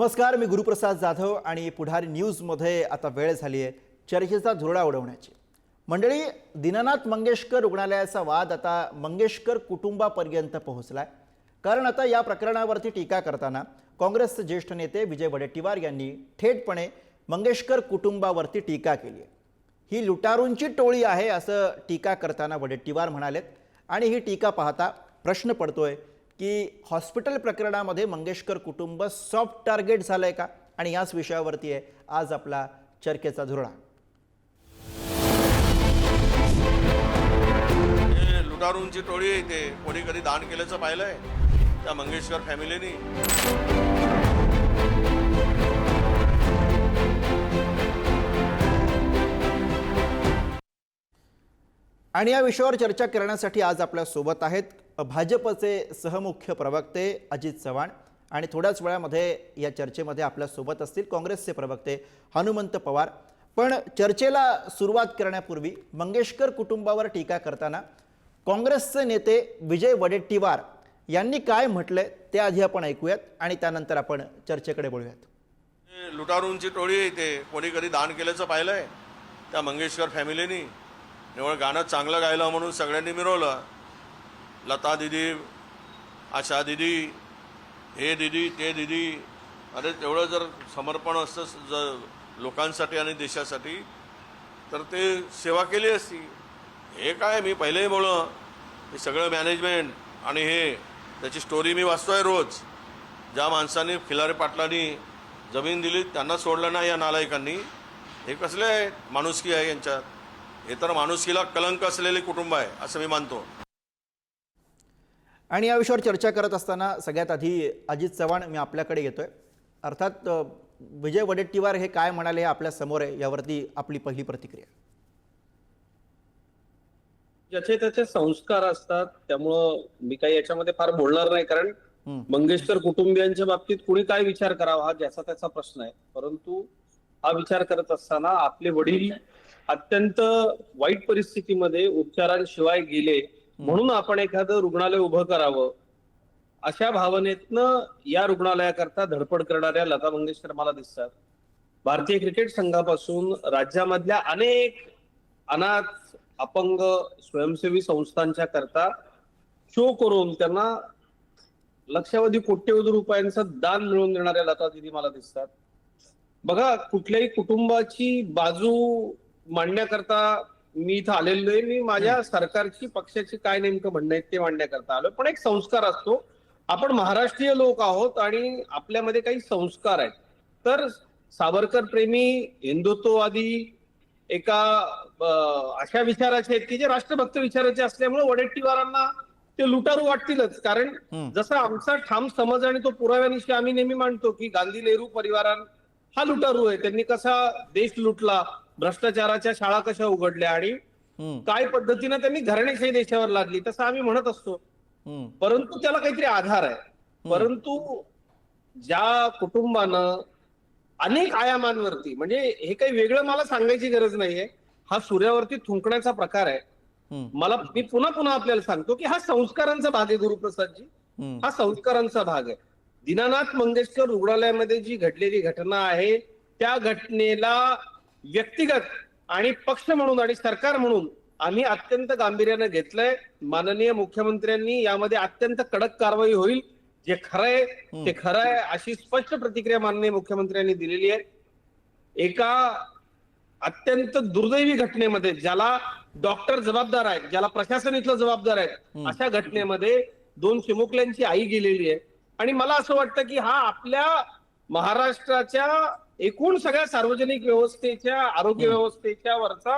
नमस्कार मी गुरुप्रसाद जाधव आणि पुढारी न्यूजमध्ये आता वेळ झाली आहे चर्चेचा धुरडा उडवण्याची. मंडळी दीनानाथ मंगेशकर रुग्णालयाचा वाद आता मंगेशकर कुटुंबापर्यंत पोहोचला आहे कारण आता या प्रकरणावरती टीका करताना काँग्रेसचे ज्येष्ठ नेते विजय वडेट्टीवार यांनी थेटपणे मंगेशकर कुटुंबावरती टीका केली आहे ही लुटारूंची टोळी आहे असं टीका करताना वडेट्टीवार म्हणालेत आणि ही टीका पाहता प्रश्न पडतोय की हॉस्पिटल प्रकरणामध्ये मंगेशकर कुटुंब सॉफ्ट टार्गेट झालंय का? आणि याच विषयावरती आहे आज आपला चर्चेचा धुरळा. हे लुटारूंची टोळी आहे ते कोणी कधी दान केल्याचं पाहिलंय? त्या मंगेशकर फॅमिलीनी. आणि या विषयावर चर्चा करण्यासाठी आज आपल्यासोबत आहेत भाजपचे सहमुख्य प्रवक्ते अजित चव्हाण आणि थोड्याच वेळामध्ये या चर्चेमध्ये आपल्यासोबत असतील काँग्रेसचे प्रवक्ते हनुमंत पवार. पण चर्चेला सुरुवात करण्यापूर्वी मंगेशकर कुटुंबावर टीका करताना काँग्रेसचे नेते विजय वडेट्टीवार यांनी काय म्हटलंय ते आधी आपण ऐकूयात आणि त्यानंतर आपण चर्चेकडे बोलूयात. लुटारूंची टोळी येते कोणी कधी दान केल्याचं पाहिलंय? त्या मंगेशकर फॅमिलीनी निवळ गाणं चांगलं गायलं म्हणून सगळ्यांनी मिरवलं. लता दिदी आशा दिदी हे दिदी ते दिदी अरे तेवढं जर समर्पण असतं जर लोकांसाठी आणि देशासाठी तर ते सेवा केली असती. हे काय मी पहिलेही बोललं हे सगळं मॅनेजमेंट आणि हे त्याची स्टोरी मी वाचतोय रोज. ज्या माणसांनी खिलारे पाटलांनी जमीन दिली त्यांना सोडलं नाही या नालायकांनी. हे कसले आहे माणुसकी आहे यांच्यात? हे तर माणुसकीला कलंक असलेले कुटुंब आहे असं मी मानतो. आणि या विषयावर चर्चा करत असताना सगळ्यात आधी अजित चव्हाण मी आपल्याकडे येतोय. अर्थात विजय वडेट्टीवार हे काय म्हणाले हे आपल्यासमोर आहे यावरती आपली पहिली प्रतिक्रिया. ज्याचे त्याचे संस्कार असतात त्यामुळं मी काही याच्यामध्ये फार बोलणार नाही कारण. मंगेशकर कुटुंबियांच्या बाबतीत कुणी काय विचार करावा हा ज्याचा त्याचा प्रश्न आहे. परंतु हा विचार करत असताना आपले वडील अत्यंत वाईट परिस्थितीमध्ये उपचारांशिवाय गेले म्हणून आपण एखादं रुग्णालय उभं करावं अशा भावनेतनं या रुग्णालयाकरता धडपड करणाऱ्या लता मंगेशकर मला दिसतात. भारतीय क्रिकेट संघापासून राज्यामधल्या अनेक अनाथ अपंग स्वयंसेवी संस्थांच्या करता शो करून त्यांना लक्षावधी कोट्यवधी रुपयांचं दान मिळवून देणाऱ्या लता दिदी मला दिसतात. बघा कुठल्याही कुटुंबाची बाजू मांडण्याकरता मी इथं आलेलो आहे मी माझ्या सरकारची पक्षाची काय नेमकं म्हणणं आहे ते मांडण्याकरता आलो पण एक संस्कार असतो. आपण महाराष्ट्रीय लोक आहोत आणि आपल्यामध्ये काही संस्कार आहेत. तर सावरकर प्रेमी हिंदुत्ववादी एका अशा विचाराचे आहेत की जे राष्ट्रभक्त विचाराचे असल्यामुळे वडेट्टीवारांना ते लुटारू वाटतीलच. कारण. जसा आमचा ठाम समज आणि तो पुराव्यानिशी आम्ही नेहमी मांडतो की गांधी नेहरू परिवारां हा लुटारू आहे. त्यांनी कसा देश लुटला भ्रष्टाचाराच्या शाळा कशा उघडल्या आणि काय पद्धतीनं त्यांनी घराणेशाही देशावर लादली तसं आम्ही म्हणत असतो. परंतु त्याला काहीतरी आधार आहे. परंतु ज्या कुटुंबानं अनेक आयामांवरती म्हणजे हे काही वेगळं मला सांगायची गरज नाहीये हा सूर्यावरती थुंकण्याचा प्रकार आहे. मला मी पुन्हा पुन्हा आपल्याला सांगतो की हा संस्कारांचा भाग आहे गुरुप्रसादजी हा संस्कारांचा भाग आहे. दीनानाथ मंगेशकर रुग्णालयामध्ये जी घडलेली घटना आहे त्या घटनेला व्यक्तिगत आणि पक्ष म्हणून आणि सरकार म्हणून आम्ही अत्यंत गांभीर्यानं घेतलंय. माननीय मुख्यमंत्र्यांनी यामध्ये अत्यंत कडक कारवाई होईल. जे खरं आहे ते खरं आहे अशी स्पष्ट प्रतिक्रिया माननीय मुख्यमंत्र्यांनी दिलेली आहे. एका अत्यंत दुर्दैवी घटनेमध्ये ज्याला डॉक्टर जबाबदार आहेत ज्याला प्रशासन इथलं जबाबदार आहेत अशा घटनेमध्ये दोन चिमुकल्यांची आई गेलेली आहे. आणि मला असं वाटतं की हा आपल्या महाराष्ट्राच्या एकूण सगळ्या सार्वजनिक व्यवस्थेच्या आरोग्य व्यवस्थेच्या वरचा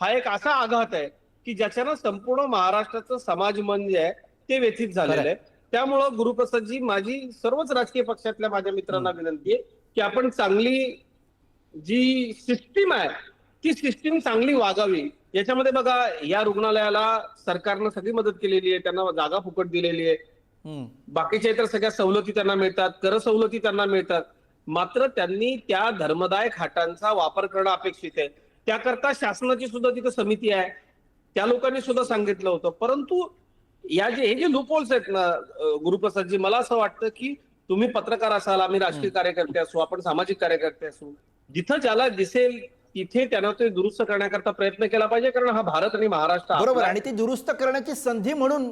हा एक असा आघात आहे की ज्याच्यानं संपूर्ण महाराष्ट्राचं समाज मन जे आहे ते व्यथित झालेलं आहे. त्यामुळं गुरुप्रसादजी माझी सर्वच राजकीय पक्षातल्या माझ्या मित्रांना विनंती आहे की आपण चांगली जी सिस्टीम आहे ती सिस्टीम चांगली वागावी. याच्यामध्ये बघा या रुग्णालयाला सरकारनं सगळी मदत केलेली आहे त्यांना जागा फुकट दिलेली आहे. बाकीच्या इतर सगळ्या सवलती त्यांना मिळतात कर सवलती त्यांना मिळतात. मात्र त्यांनी त्या धर्मदाय खाटांचा वापर करणं अपेक्षित आहे. त्याकरता शासनाची सुद्धा तिथं समिती आहे. त्या लोकांनी सुद्धा सांगितलं होतं. परंतु या जे हे जे लूपहोल्स आहेत ना गुरुप्रसादजी मला असं वाटतं की तुम्ही पत्रकार असाल आम्ही राजकीय कार्यकर्ते असू आपण सामाजिक कार्यकर्ते असू जिथं ज्याला दिसेल तिथे त्यानं ते दुरुस्त करण्याकरता प्रयत्न केला पाहिजे कारण हा भारत आणि महाराष्ट्र बरोबर आणि ती दुरुस्त करण्याची संधी म्हणून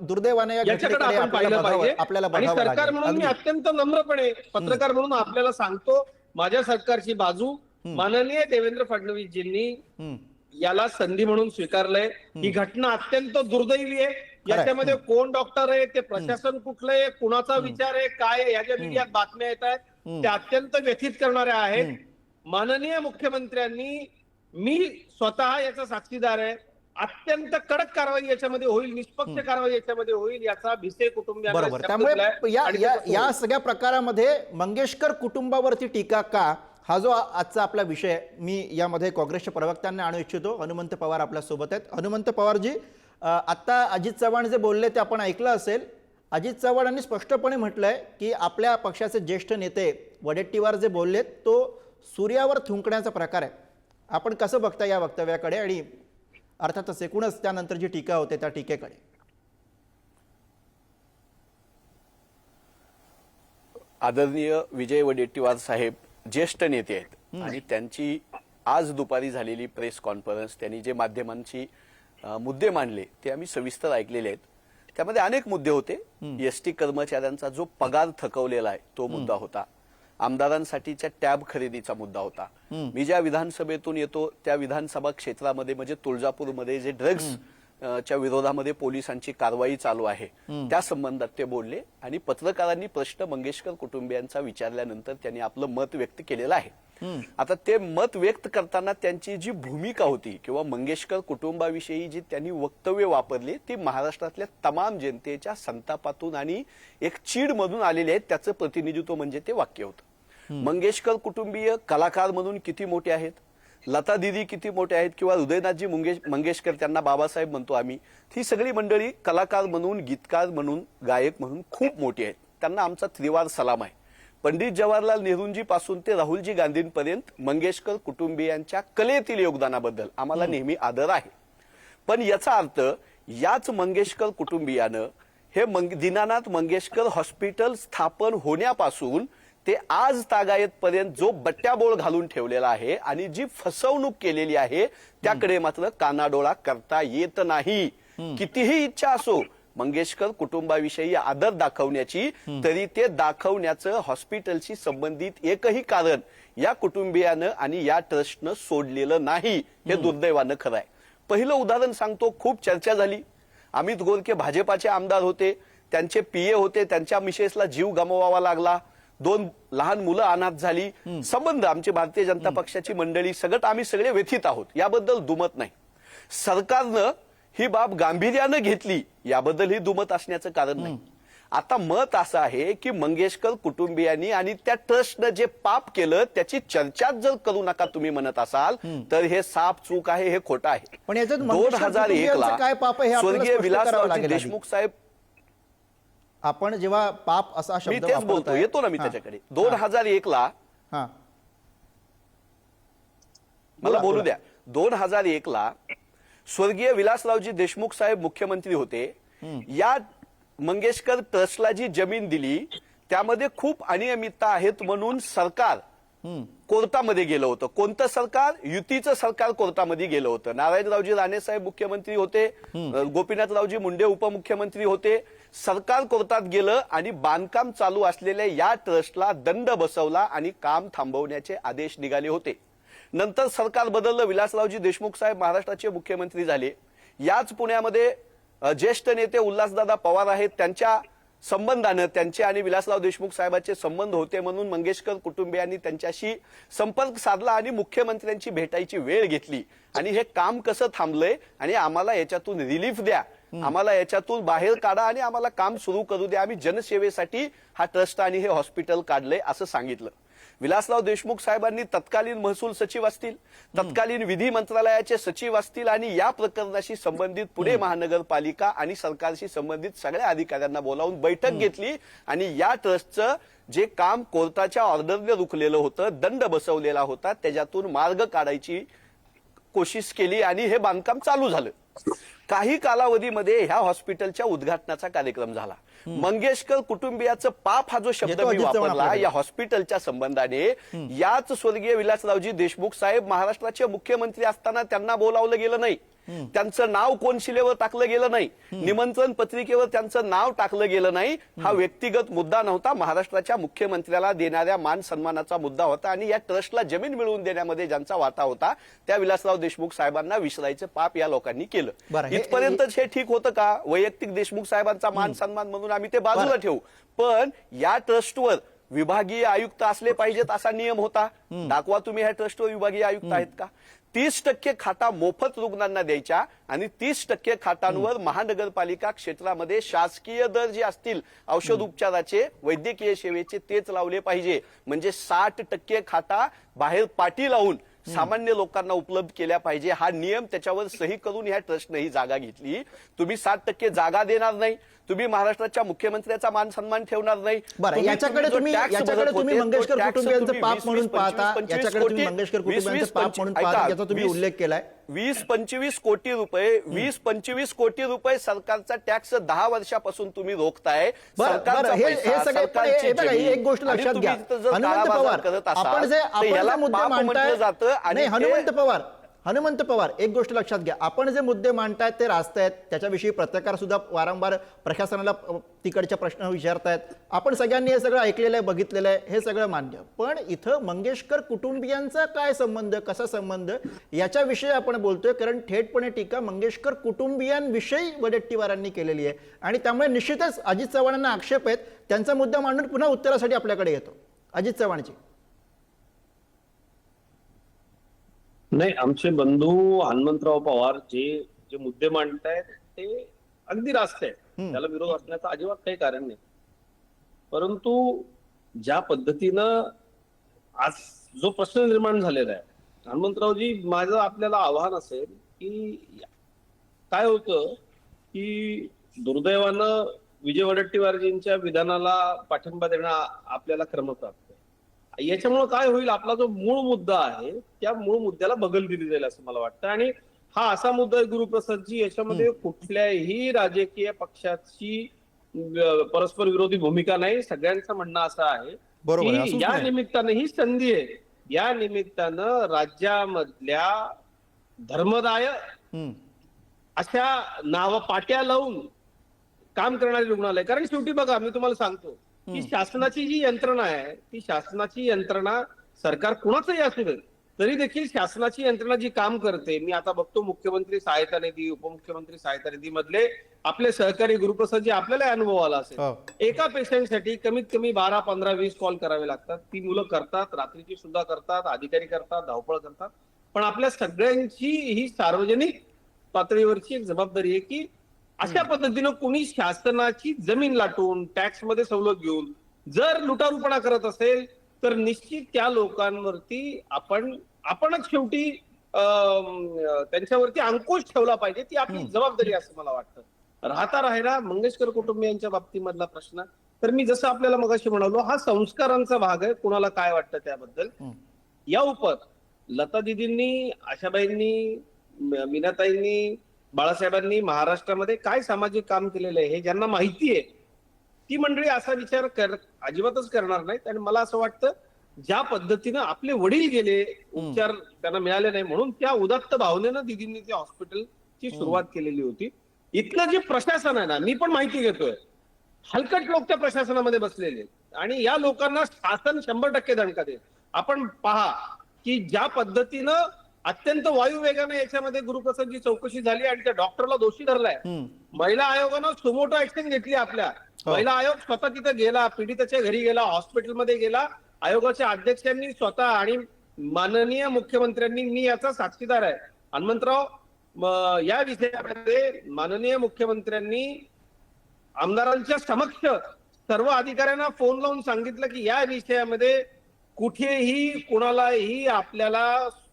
दुर्दैवाने याच्याकडे आपण पाहिलं पाहिजे. आपल्याला आणि सरकार. म्हणून मी. अत्यंत नम्रपणे पत्रकार म्हणून आपल्याला सांगतो माझ्या सरकारची बाजू माननीय देवेंद्र फडणवीसजींनी. याला संधी म्हणून स्वीकारलंय. ही घटना अत्यंत दुर्दैवी आहे. याच्यामध्ये कोण डॉक्टर आहे ते प्रशासन कुठलं आहे कुणाचा विचार आहे काय आहे, या ज्या मीडियात बातम्या येत आहेत. त्या अत्यंत व्यथित करणाऱ्या आहेत. माननीय मुख्यमंत्र्यांनी मी स्वतः याचा साक्षीदार आहे. अत्यंत कडक कारवाई याच्यामध्ये होईल निष्पक्ष कारवाई याच्यामध्ये होईल याचा भिसे बरोबर. त्यामुळे या सगळ्या प्रकारामध्ये मंगेशकर कुटुंबावरती टीका का? हा जो आजचा आपला विषय मी यामध्ये काँग्रेसच्या प्रवक्त्यांना आणू इच्छितो. हनुमंत पवार आपल्यासोबत आहेत. हनुमंत पवारजी अ, आता अजित चव्हाण जे बोलले ते आपण ऐकलं असेल. अजित चव्हाणांनी स्पष्टपणे म्हटलंय की आपल्या पक्षाचे ज्येष्ठ नेते वडेट्टीवार जे बोललेत तो सूर्यावर थुंकण्याचा प्रकार आहे. आपण कसं बघता या वक्तव्याकडे आणि अर्थातच एकूणच त्यानंतर जी टीका होते त्या टीकेकडे. आदरणीय विजय वडेट्टीवार साहेब ज्येष्ठ नेते आहेत आणि त्यांची आज दुपारी झालेली प्रेस कॉन्फरन्स त्यांनी जे माध्यमांची मुद्दे मांडले ते आम्ही सविस्तर ऐकलेले आहेत. त्यामध्ये अनेक मुद्दे होते. एसटी कर्मचाऱ्यांचा जो पगार थकवलेला आहे तो मुद्दा होता. आमदारांसाठीच्या टॅब खरेदीचा मुद्दा होता. मी ज्या विधानसभेतून येतो त्या विधानसभा क्षेत्रामध्ये म्हणजे तुळजापूरमध्ये जे ड्रग्ज च्या विरोधामध्ये पोलिसांची कारवाई चालू आहे त्या संबंधात ते बोलले आणि पत्रकारांनी प्रश्न मंगेशकर कुटुंबियांचा विचारल्यानंतर त्यांनी आपलं मत व्यक्त केलेलं आहे. आता ते मत व्यक्त करताना त्यांची जी भूमिका होती किंवा मंगेशकर कुटुंबाविषयी जी त्यांनी वक्तव्य वापरली ती महाराष्ट्रातल्या तमाम जनतेच्या संतापातून आणि एक चीड मधून आलेली आहेत त्याचं प्रतिनिधित्व म्हणजे ते वाक्य होतं. मंगेशकर कुटुंबीय कलाकार म्हणून किती मोठे आहेत? लता दिदी किती मोठे आहेत किंवा हृदयनाथजी मंगेश मंगेशकर त्यांना बाबासाहेब म्हणतो आम्ही ही सगळी मंडळी कलाकार म्हणून गीतकार म्हणून गायक म्हणून खूप मोठी आहेत. त्यांना आमचा त्रिवार सलाम आहे. पंडित जवाहरलाल नेहरूंजी पासून ते राहुलजी गांधींपर्यंत मंगेशकर कुटुंबियांच्या कलेतील योगदानाबद्दल आम्हाला नेहमी आदर आहे. पण याचा अर्थ याच मंगेशकर कुटुंबियानं हे मंग दीनानाथ मंगेशकर हॉस्पिटल स्थापन होण्यापासून ते आज तागायत पर्यंत जो बट्ट्याबोळ घालून ठेवलेला आहे आणि जी फसवणूक केलेली आहे त्याकडे मात्र कानाडोळा करता येत नाही. कितीही इच्छा असो मंगेशकर कुटुंबाविषयी आदर दाखवण्याची तरी ते दाखवण्याचं हॉस्पिटलशी संबंधित एकही कारण या कुटुंबियानं आणि या ट्रस्टनं सोडलेलं नाही हे दुर्दैवानं खरं आहे पहिलं उदाहरण सांगतो खूप चर्चा झाली. अमित गोरके भाजपाचे आमदार होते त्यांचे पीए होते त्यांच्या मिसेसला जीव गमवावा लागला. दोन लहान मुलं अनाथ झाली. संबंध आमची भारतीय जनता पक्षाची मंडळी सगळं आम्ही सगळे व्यथित आहोत. याबद्दल दुमत नाही. सरकारनं ही बाब गांभीर्यानं घेतली. याबद्दल दुमत असण्याचं कारण नाही. आता मत असं आहे की मंगेशकर कुटुंबियांनी आणि त्या ट्रस्टनं जे पाप केलं त्याची चर्चाच जर करू नका तुम्ही म्हणत असाल तर हे साप चूक आहे हे खोटं आहे. पण दोन हजार एक हे ला स्वर्गीय विलासरावजी. देशमुख साहेब आपण जेव्हा पाप असा मी शब्द तेच बोलतो वापरताय- येतो ना मी हा, त्याच्याकडे. दोन हजार एक ला हा. मला बोला, बोलू बोला. द्या. दोन हजार एक ला स्वर्गीय विलासरावजी देशमुख साहेब मुख्यमंत्री होते. या मंगेशकर ट्रस्टला जी जमीन दिली त्यामध्ये खूप अनियमितता आहेत म्हणून सरकार कोर्टामध्ये गेलं होतं. कोणतं सरकार? युतीचं सरकार कोर्टामध्ये गेलं होतं. नारायणरावजी राणे साहेब मुख्यमंत्री होते. गोपीनाथरावजी मुंडे उपमुख्यमंत्री होते. सरकार कोर्टात गेलं आणि बांधकाम चालू असलेल्या या ट्रस्टला दंड बसवला आणि काम थांबवण्याचे आदेश निघाले होते. नंतर सरकार बदललं विलासरावजी देशमुख साहेब महाराष्ट्राचे मुख्यमंत्री झाले. याच पुण्यामध्ये ज्येष्ठ नेते उल्हासदादा पवार आहेत त्यांच्या संबंधानं त्यांचे आणि विलासराव देशमुख साहेबांचे संबंध होते म्हणून मंगेशकर कुटुंबियांनी त्यांच्याशी संपर्क साधला आणि मुख्यमंत्र्यांची भेटायची वेळ घेतली. आणि हे काम कसं थांबलंय आणि आम्हाला याच्यातून रिलीफ द्या आम्हाला याच्यातून बाहेर काढा आणि आम्हाला काम सुरू करू द्या. आम्ही जनसेवेसाठी हा ट्रस्ट आणि हे हॉस्पिटल काढलंय असं सांगितलं. विलासराव देशमुख साहेबांनी तत्कालीन महसूल सचिव असतील तत्कालीन विधी मंत्रालयाचे सचिव असतील आणि या प्रकरणाशी संबंधित पुणे महानगरपालिका आणि सरकारशी संबंधित सगळ्या अधिकाऱ्यांना बोलावून बैठक घेतली आणि या ट्रस्टचं जे काम कोर्टाच्या ऑर्डरने रुखलेलं होतं दंड बसवलेला होता त्याच्यातून मार्ग काढायची कोशिश केली आणि हे बांधकाम चालू झालं. काही कालावधीमध्ये ह्या हॉस्पिटलच्या उद्घाटनाचा कार्यक्रम झाला. मंगेशकर कुटुंबियाचं पाप हा जो शब्द मी वापरला. या हॉस्पिटलच्या संबंधाने याच स्वर्गीय विलासरावजी देशमुख साहेब महाराष्ट्राचे मुख्यमंत्री असताना त्यांना बोलावलं गेलं नाही. त्यांचं नाव कोनशिलेवर टाकलं गेलं नाही. निमंत्रण पत्रिकेवर त्यांचं नाव टाकलं गेलं नाही. हा व्यक्तिगत मुद्दा नव्हता. महाराष्ट्राच्या मुख्यमंत्र्याला देणाऱ्या मान सन्मानाचा मुद्दा होता आणि या ट्रस्टला जमीन मिळवून देण्यामध्ये ज्यांचा वाटा होता त्या विलासराव देशमुख साहेबांना विसरायचं पाप या लोकांनी केलं. इथपर्यंतच हे ठीक होतं का? वैयक्तिक देशमुख साहेबांचा मान सन्मान म्हणून आम्ही ते बाजूला. ठेवू. पण या ट्रस्टवर विभागीय आयुक्त असले पाहिजेत असा नियम होता. दाखवा तुम्ही ह्या ट्रस्टवर विभागीय आयुक्त आहेत का? तीस टक्के खाटा मोफत रुग्णांना द्यायच्या आणि तीस टक्के खाटांवर महानगरपालिका क्षेत्रामध्ये शासकीय दर जे असतील. औषध उपचाराचे वैद्यकीय सेवेचे तेच लावले पाहिजे. म्हणजे साठ टक्के खाटा बाहेर पाटी लावून सामान्य लोकांना उपलब्ध केल्या पाहिजे. हा नियम त्याच्यावर सही करून ह्या ट्रस्टने ही जागा घेतली. तुम्ही साठ टक्के जागा देणार नाही. तुम्ही महाराष्ट्राच्या मुख्यमंत्र्याचा मान सन्मान ठेवणार नाही. बरं याच्याकडे तुम्ही याच्याकडे तुम्ही मंगेशकर कुटुंबियांचं पाप 20, म्हणून 25, पाहता 25 याच्याकडे तुम्ही मंगेशकर 20, कुटुंबियांचं पाप 25, म्हणून पाहता याचा तुम्ही 20, उल्लेख केलाय? वीस पंचवीस कोटी रुपये वीस पंचवीस कोटी रुपये सरकारचा टॅक्स दहा वर्षापासून तुम्ही रोखताय. एक गोष्ट लक्षात घ्या. हनुमंत पवार आपण जे आपण याला मुद्दे मांडताय जातं आणि हनुमंत पवार हनुमंत पवार एक गोष्ट लक्षात घ्या. आपण जे मुद्दे मांडतायत ते रास्त त्याच्याविषयी पत्रकार सुद्धा वारंवार प्रशासनाला तिकडच्या प्रश्न विचारतायत. आपण सगळ्यांनी हे सगळं ऐकलेलं आहे बघितलेलं आहे हे सगळं मान्य. पण इथं मंगेशकर कुटुंबियांचा काय संबंध कसा संबंध याच्याविषयी आपण बोलतोय कारण थेटपणे टीका मंगेशकर कुटुंबियांविषयी वडेट्टीवारांनी केलेली आहे. आणि त्यामुळे निश्चितच अजित चव्हाणांना आक्षेप आहेत. त्यांचा मुद्दा मांडून पुन्हा उत्तरासाठी आपल्याकडे येतो. अजित चव्हाणची नाही आमचे बंधू हनुमंतराव पवार जे जे मुद्दे मांडतायत ते अगदी रास्त आहे त्याला विरोध असण्याचं अजिबात काही कारण नाही. परंतु ज्या पद्धतीनं आज जो प्रश्न निर्माण झालेला आहे हनुमंतरावजी माझं आपल्याला आव्हान असेल की काय होतं की दुर्दैवानं विजय वडेट्टीवारजींच्या विधानाला पाठिंबा देणं आपल्याला आहे याच्यामुळे काय होईल आपला जो मूळ मुद्दा आहे त्या मूळ मुद्द्याला बगल दिली जाईल असं मला वाटतं आणि हा असा मुद्दा आहे गुरुप्रसादजी याच्यामध्ये कुठल्याही राजकीय पक्षाची परस्पर विरोधी भूमिका नाही सगळ्यांचं म्हणणं असं आहे की या. निमित्तानं ही संधी आहे या निमित्तानं राज्यामधल्या धर्मदाय. अशा नाव पाट्या लावून काम करणारी रुग्णालय कारण शेवटी बघा मी तुम्हाला सांगतो की शासनाची जी यंत्रणा आहे ती शासनाची यंत्रणा सरकार कुणाचंही असू दे तरी देखील शासनाची यंत्रणा जी काम करते मी आता बघतो मुख्यमंत्री सहायता निधी उपमुख्यमंत्री सहायता निधी मधले आपले सहकारी गुरुप्रसाद जी आपल्याला अनुभव आला असेल हो. एका पेशंटसाठी कमीत कमी बारा पंधरा वीस कॉल करावे लागतात. ती मुलं करतात रात्रीची सुद्धा करतात अधिकारी करतात धावपळ करतात. पण आपल्या सगळ्यांची ही सार्वजनिक पातळीवरची एक जबाबदारी आहे की अशा पद्धतीनं कोणी शासनाची जमीन लाटून टॅक्समध्ये सवलत घेऊन जर लुटारूपणा करत असेल तर निश्चित त्या लोकांवरती आपण आपणच शेवटी त्यांच्यावरती अंकुश ठेवला पाहिजे ती आपली जबाबदारी असं मला वाटतं. राहता राहिला मंगेशकर कुटुंबियांच्या बाबतीमधला प्रश्न. तर मी जसं आपल्याला मगाशी म्हणालो हा संस्कारांचा भाग आहे कुणाला काय वाटतं त्याबद्दल. या उपर लता दिदींनी आशाबाईंनी मीनाताईंनी बाळासाहेबांनी महाराष्ट्रामध्ये काय सामाजिक काम केलेलं आहे हे ज्यांना माहिती आहे ती मंडळी असा विचार कर अजिबातच करणार नाहीत. आणि मला असं वाटतं ज्या पद्धतीनं आपले वडील गेले उपचार त्यांना मिळाले नाही म्हणून त्या उदात्त भावनेनं दिदींनी त्या हॉस्पिटलची सुरुवात केलेली होती. इथलं जे प्रशासन आहे ना मी पण माहिती घेतोय. हलकट लोक त्या प्रशासनामध्ये बसलेले. आणि या लोकांना शासन शंभर टक्के दणका देईल आपण पहा की ज्या पद्धतीनं अत्यंत वायू वेगाने याच्यामध्ये गुरुप्रसादची चौकशी झाली आणि त्या डॉक्टरला दोषी धरलाय. महिला आयोगानं सुमोटो ऍक्शन घेतली आपल्या हो. महिला आयोग स्वतः तिथे गेला पीडिताच्या घरी गेला हॉस्पिटलमध्ये गेला आयोगाच्या अध्यक्षांनी स्वतः आणि माननीय मुख्यमंत्र्यांनी मी याचा साक्षीदार आहे हनुमंतराव या विषयामध्ये माननीय मुख्यमंत्र्यांनी आमदारांच्या समक्ष सर्व अधिकाऱ्यांना फोन लावून सांगितलं की या विषयामध्ये कुठेही कुणालाही आपल्याला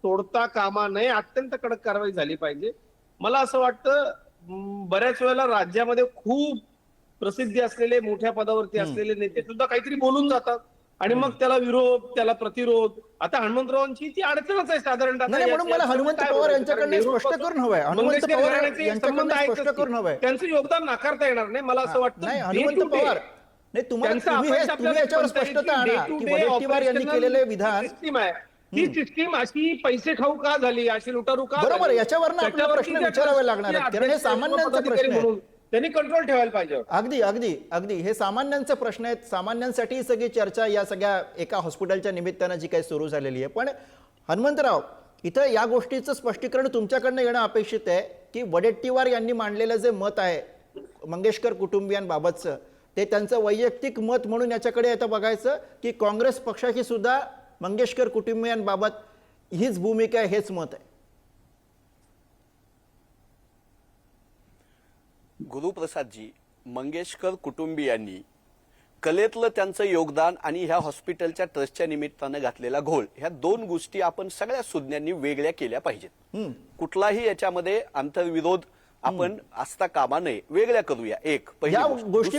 सोडता कामा नये अत्यंत कडक कारवाई झाली पाहिजे. मला असं वाटतं बऱ्याच वेळेला राज्यामध्ये खूप प्रसिद्धी असलेले मोठ्या पदावरती असलेले नेते सुद्धा काहीतरी बोलून जातात. आणि मग त्याला विरोध त्याला प्रतिरोध. आता हनुमंतरावांची ती अडचणच आहे साधारणतः नाही, म्हणून मला हनुमंत पवार? यांच्याकडनं कारण स्पष्ट करून हवंय. हनुमंत पवार. त्यांचं योगदान नाकारता येणार नाही. मला असं वाटतं हनुमंत पवार नाही तुम्हाला स्पष्टता आणा. यांनी केलेले विधान ही सिस्टीम अशी पैसे खाऊ का झाली? अशी लुटारू का बरोबर, त्याच्यावरती प्रश्न विचारावे लागणार कारण हे सामान्यांचा पदाधिकारी प्रश्न आहे. त्यांनी कंट्रोल ठेवायला पाहिजे. अगदी अगदी अगदी. हे सामान्यांचे प्रश्न आहेत. सामान्यांसाठी सगळी चर्चा या सगळ्या एका हॉस्पिटलच्या निमित्तानं जी काही सुरू झालेली आहे. पण हनुमंतराव इथं या गोष्टीचं स्पष्टीकरण तुमच्याकडनं येणं अपेक्षित आहे की वडेट्टीवार यांनी मांडलेलं जे मत आहे मंगेशकर कुटुंबियांबाबतचं ते त्यांचं वैयक्तिक मत म्हणून याच्याकडे आता बघायचं की काँग्रेस पक्षाची सुद्धा मंगेशकर कुटुंबियांबाबत हीच भूमिका आहे हेच मत आहे. गुरुप्रसादजी मंगेशकर कुटुंबियांनी कलेतलं त्यांचं योगदान आणि ह्या हॉस्पिटलच्या ट्रस्टच्या निमित्तानं घातलेला घोळ ह्या दोन गोष्टी आपण सगळ्या सुज्ञांनी वेगळ्या केल्या पाहिजेत. कुठलाही याच्यामध्ये आंतरविरोध आपण असता कामा नये वेगळ्या करूया. एक पहिली या गोष्ट.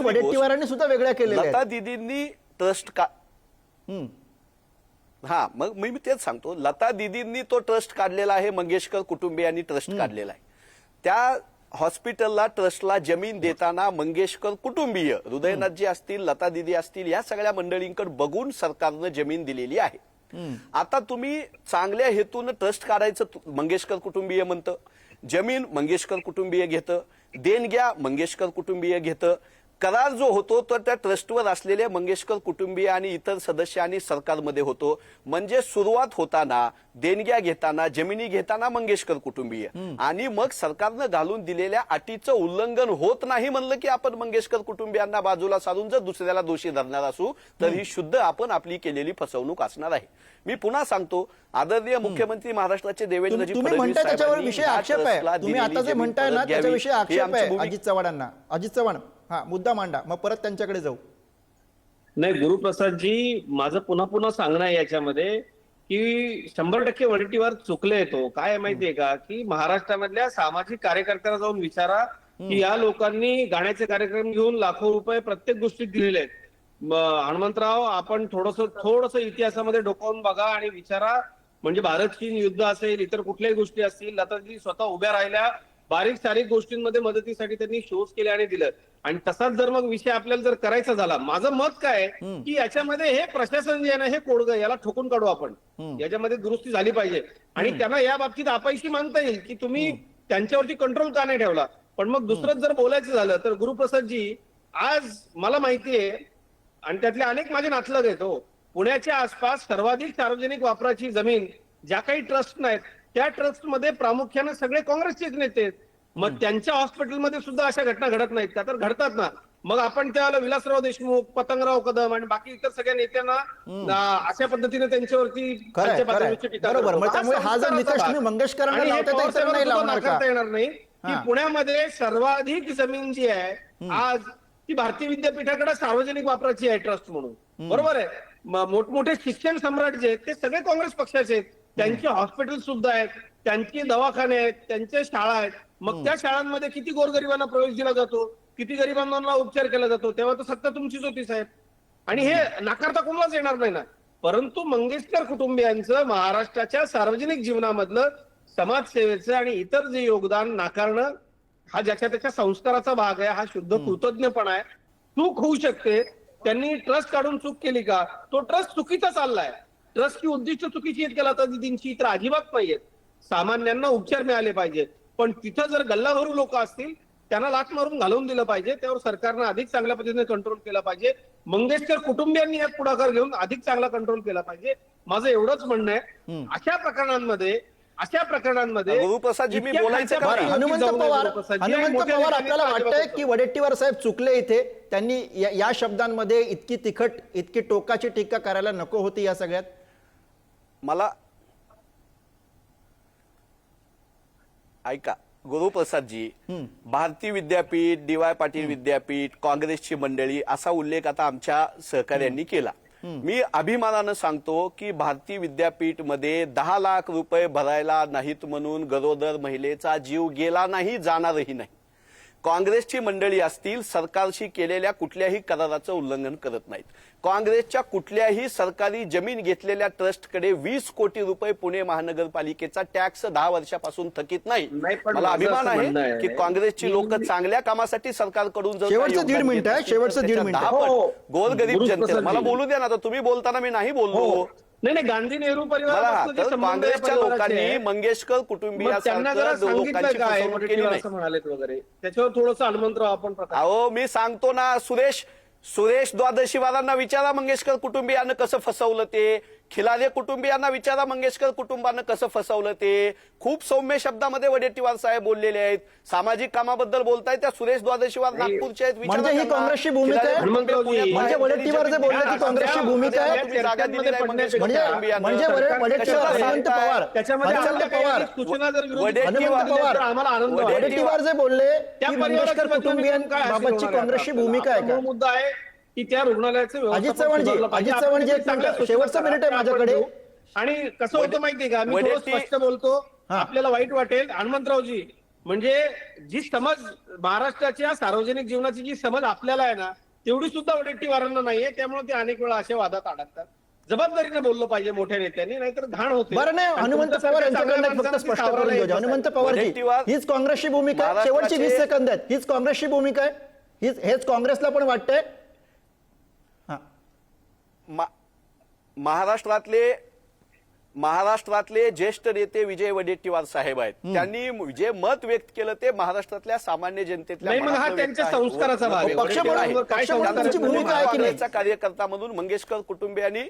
सुद्धा वेगळ्या आहेत. दिदींनी ट्रस्ट का. हा मग मी मी तेच सांगतो. लता दिदींनी तो ट्रस्ट काढलेला आहे मंगेशकर कुटुंबियांनी ट्रस्ट काढलेला आहे. त्या हॉस्पिटलला ट्रस्टला जमीन देताना मंगेशकर कुटुंबीय हृदयनाथजी असतील लता दिदी असतील या सगळ्या मंडळींकडे बघून सरकारनं जमीन दिलेली आहे. आता तुम्ही चांगल्या हेतून ट्रस्ट काढायचं मंगेशकर कुटुंबीय म्हणतं. जमीन मंगेशकर कुटुंबीय घेतं. देणग्या मंगेशकर कुटुंबीय घेतं. करार जो होतो तो त्या ट्रस्टवर असलेल्या मंगेशकर कुटुंबीय आणि इतर सदस्य आणि सरकारमध्ये होतो. म्हणजे सुरुवात होताना देणग्या घेताना जमिनी घेताना मंगेशकर कुटुंबीय. आणि मग सरकारनं घालून दिलेल्या अटीचं उल्लंघन होत नाही म्हणलं की आपण मंगेशकर कुटुंबियांना बाजूला सारून जर दुसऱ्याला दोषी धरणार असू तर ही शुद्ध आपण आपली केलेली फसवणूक असणार आहे. मी पुन्हा सांगतो आदरणीय मुख्यमंत्री महाराष्ट्राचे देवेंद्रजी फडणवीस आक्षेप आहे. आमची आहे भूमिका. अजित चव्हाणांना. अजित चव्हाण हा मुद्दा मांडा मग परत त्यांच्याकडे जाऊ. नाही गुरुप्रसादजी माझं पुन्हा पुन्हा सांगणं आहे याच्यामध्ये की शंभर टक्के वडीटीवर चुकले तो. काय माहितीये का? की महाराष्ट्रामधल्या सामाजिक कार्यकर्त्यांना जाऊन विचारा की या लोकांनी गाण्याचे कार्यक्रम घेऊन लाखो रुपये प्रत्येक गोष्टीत दिलेले आहेत. हनुमंतराव आपण थोडस थोडस इतिहासामध्ये डोकावून बघा आणि विचारा. म्हणजे भारत चीन युद्ध असेल इतर कुठल्याही गोष्टी असतील लताजी स्वतः उभ्या राहिल्या बारीक सारीक गोष्टींमध्ये मदतीसाठी त्यांनी शोज केले आणि दिलं. आणि तसाच जर मग विषय आपल्याला जर करायचा झाला माझं मत काय की याच्यामध्ये हे प्रशासन जे आहे हे कोडग याला ठोकून काढू आपण. याच्यामध्ये दुरुस्ती झाली पाहिजे. आणि त्यांना या बाबतीत अपायशी मानता येईल की तुम्ही त्यांच्यावरती कंट्रोल का नाही ठेवला? पण मग दुसरंच जर बोलायचं झालं तर गुरुप्रसादजी आज मला माहितीये आणि त्यातले अनेक माझे नातलग आहेत हो पुण्याच्या आसपास सर्वाधिक सार्वजनिक वापराची जमीन ज्या काही ट्रस्ट नाहीत त्या ट्रस्टमध्ये प्रामुख्याने सगळे काँग्रेसचेच नेते आहेत. मग त्यांच्या हॉस्पिटलमध्ये सुद्धा अशा घटना घडत नाहीत का? तर घडतात ना. मग आपण त्याला विलासराव देशमुख पतंगराव कदम आणि बाकी इतर सगळ्या नेत्यांना अशा पद्धतीने त्यांच्यावरती बरोबर. त्यामुळे हा जर निकष मंगेशकरांना? नाकारता येणार नाही. की पुण्यामध्ये सर्वाधिक जमीन जी आहे आज ती भारतीय विद्यापीठाकडे सार्वजनिक वापराची आहे ट्रस्ट म्हणून. बरोबर आहे? मोठमोठे शिक्षण सम्राट जे आहेत ते सगळे काँग्रेस पक्षाचे आहेत. त्यांचे हॉस्पिटल सुद्धा आहेत त्यांचे दवाखाने आहेत त्यांच्या शाळा आहेत. मग त्या शाळांमध्ये किती गोरगरिबांना प्रवेश दिला जातो? किती गरिबांना उपचार केला जातो? तेव्हा तर सत्ता तुमचीच होती साहेब. आणि हे नाकारता कोणालाच येणार नाही ना? परंतु मंगेशकर कुटुंबियांचं महाराष्ट्राच्या सार्वजनिक जीवनामधलं समाजसेवेचं आणि इतर जे योगदान नाकारणं हा ज्याच्या त्याच्या संस्काराचा भाग आहे हा शुद्ध कृतज्ञपणा आहे. चूक होऊ शकते. त्यांनी ट्रस्ट काढून चूक केली का? तो ट्रस्ट चुकीचा चाललाय. ट्रस्टची उद्दिष्ट चुकीची आहेत केला तर दिदींची? तर अजिबात नाहीयेत. सामान्यांना उपचार मिळाले पाहिजे पण तिथं जर गल्लाभरू लोक असतील त्यांना लाच मारून घालवून दिलं पाहिजे. त्यावर सरकारनं अधिक चांगल्या पद्धतीने कंट्रोल केला पाहिजे. मंगेशकर कुटुंबियांनी यात पुढाकार घेऊन अधिक चांगला कंट्रोल केला पाहिजे. माझं एवढंच म्हणणं आहे. अशा प्रकरणांमध्ये अशा प्रकरणांमध्ये गुरुप्रसादजी, मी बोलायचं हनुमंत पवार हनुमंत पवार आपल्याला तर वाटतंय की वडेट्टीवार साहेब चुकले इथे. त्यांनी या- या शब्दांमध्ये इतकी तिखट इतकी टोकाची टीका करायला नको होती या सगळ्यात. मला ऐका गुरुप्रसादजी भारती विद्यापीठ डी वाय पाटील विद्यापीठ काँग्रेसची मंडळी असा उल्लेख आता आमच्या सहकार्यांनी केला. मी अभिमानानं सांगतो की भारती विद्यापीठमध्ये दहा लाख रुपये भरायला नाहीत म्हणून गरोदर महिलेचा जीव गेला नाही जाणारही नाही. काँग्रेसची मंडळी असतील सरकारशी केलेल्या कुठल्याही कराराचं उल्लंघन करत नाहीत. काँग्रेसच्या कुठल्याही सरकारी जमीन घेतलेल्या ट्रस्टकडे वीस कोटी रुपये पुणे महानगरपालिकेचा टॅक्स दहा वर्षापासून थकीत नाही. मला अभिमान आहे की काँग्रेसची लोक चांगल्या कामासाठी सरकारकडून जर पट. हो. गोरगरीब. जनतेला. मला बोलू द्या ना आता तुम्ही बोलताना मी नाही बोललो. हो. नाही नाही गांधी नेहरू मला परिवारापासून जे तर संबंध या काँग्रेसच्या परिवाराचे लोकांनी मंगेशकर मग त्यांना वगैरे. त्याच्यावर थोडंसं हनुमंतराव आपण अहो मी सांगतो ना सुरेश सुरेश द्वादशीवारांना विचारा मंगेशकर कुटुंबियानं कसं फसवलं ते. खिलारे कुटुंबियांना विचारा मंगेशकर कुटुंबानं कसं फसवलं ते खूप सौम्य शब्दामध्ये वडेट्टीवार साहेब बोललेले आहेत सामाजिक कामाबद्दल बोलतायत त्या सुरेश द्वादशीवार. नागपूरचे आहेत विचारा म्हणजे ही. काँग्रेसची भूमिका आहे? हनुमंतरावजी, पुण्यात म्हणजे. वडेट्टीवार जे बोलले ती काँग्रेसची भूमिका आहे? तुम्ही जागा दिलेली आहे मंगेशकर म्हणजे. म्हणजे वडेट्टीवार? पवार पवार वडेट्टीवार- वडेट्टीवार-. वडेट्टीवार जे बोलले त्या की मंगेशकर कुटुंबियांबाबतची काँग्रेसची? भूमिका आहे मुद्दा आहे की त्या रुग्णालयाचं व्यवस्थापन अजित पाहिजे. अजित एक मिनिट, सूचना शेवटचं करा. मिनिट आहे माझ्याकडे. आणि कसं होतं माहितीये का? मी थोडं वडेट्टी- स्पष्ट बोलतो. हा. आपल्याला वाईट वाटेल. हनुमंतरावजी म्हणजे जी समज महाराष्ट्राच्या सार्वजनिक जीवनाची जी समज आपल्याला आहे ना तेवढी सुद्धा वडेट्टीवारांना नाहीये. त्यामुळे ते अनेक वेळा अशा वादात अडकतात. जबाबदारीने बोललं पाहिजे मोठ्या नेत्यांनी नाहीतर घाण होते. बरं नाही आणि हनुमंत पवार यांच्याकडनं फक्त स्पष्ट सावरायला. हनुमंत पवारजी वडेट्टीवार- हीच काँग्रेसची भूमिका आहे. शेवटची वीस सेकंद आहेत. हीच काँग्रेसची भूमिका आहे. हीच हेच काँग्रेसला पण वाटतंय. मा- महाराष्ट्रातले महाराष्ट्रातले ज्येष्ठ नेते विजय वडेट्टीवार साहेब आहेत. त्यांनी जे मत व्यक्त केलं ते महाराष्ट्रातल्या सामान्य जनतेतल्या हा कार्यकर्ता म्हणून मंगेशकर कुटुंबियांनी.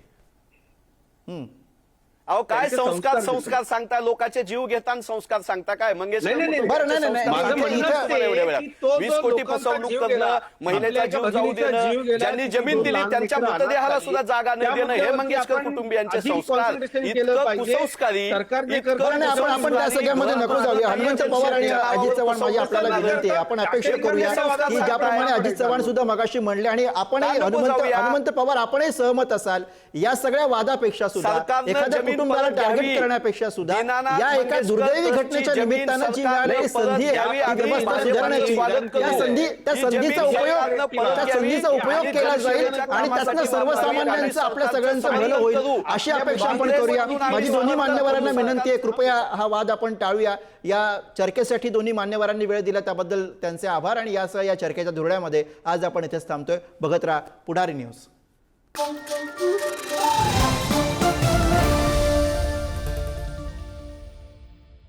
अहो काय संस्कार संस्कार सांगता लोकांचे जीव घेताना संस्कार सांगता काय? मंगेशकर बरं, नाही, नाही, वीस कोटी फसवणूक करणं महिलेचा जीव जाऊ भगिनीचा जीव देणं गेला, ज्यांनी जमीन दिली त्यांच्या मृतदेहाला सुद्धा. जागा न देणं हे मंगेशकर आपण कुटुंबियांचे संस्कार. इतकं. कुसंस्कारी आपण आपण त्या सगळ्यामध्ये नको जाऊया. हनुमंत पवार आणि अजित चव्हाण माझी आपल्याला विनंती आहे. आपण अपेक्षा करूया की ज्याप्रमाणे अजित चव्हाण सुद्धा मगाशी म्हणले आणि आपणही नको हनुमंत? हनुमंत पवार आपणही सहमत असाल या सगळ्या वादापेक्षा सुद्धा एखाद्या कुटुंबाला टार्गेट. करण्यापेक्षा सुद्धा या एका दुर्दैवी घटनेच्या निमित्तानं जी मिळालेली संधी. आहे त्या. संधी त्या संधीचा उपयोग त्या. संधीचा उपयोग केला जाईल आणि त्यातनं सर्वसामान्यांचं आपल्या सगळ्यांचं भलं होईल. अशी अपेक्षा आपण करूया माझी दोन्ही मान्यवरांना. विनंती आहे कृपया हा वाद आपण टाळूया या चर्चेसाठी दोन्ही मान्यवरांनी वेळ दिला त्याबद्दल त्यांचे आभार आणि यासह या चर्चेच्या धुरळ्यामध्ये आज आपण इथेच थांबतोय बघत राहा पुढारी न्यूज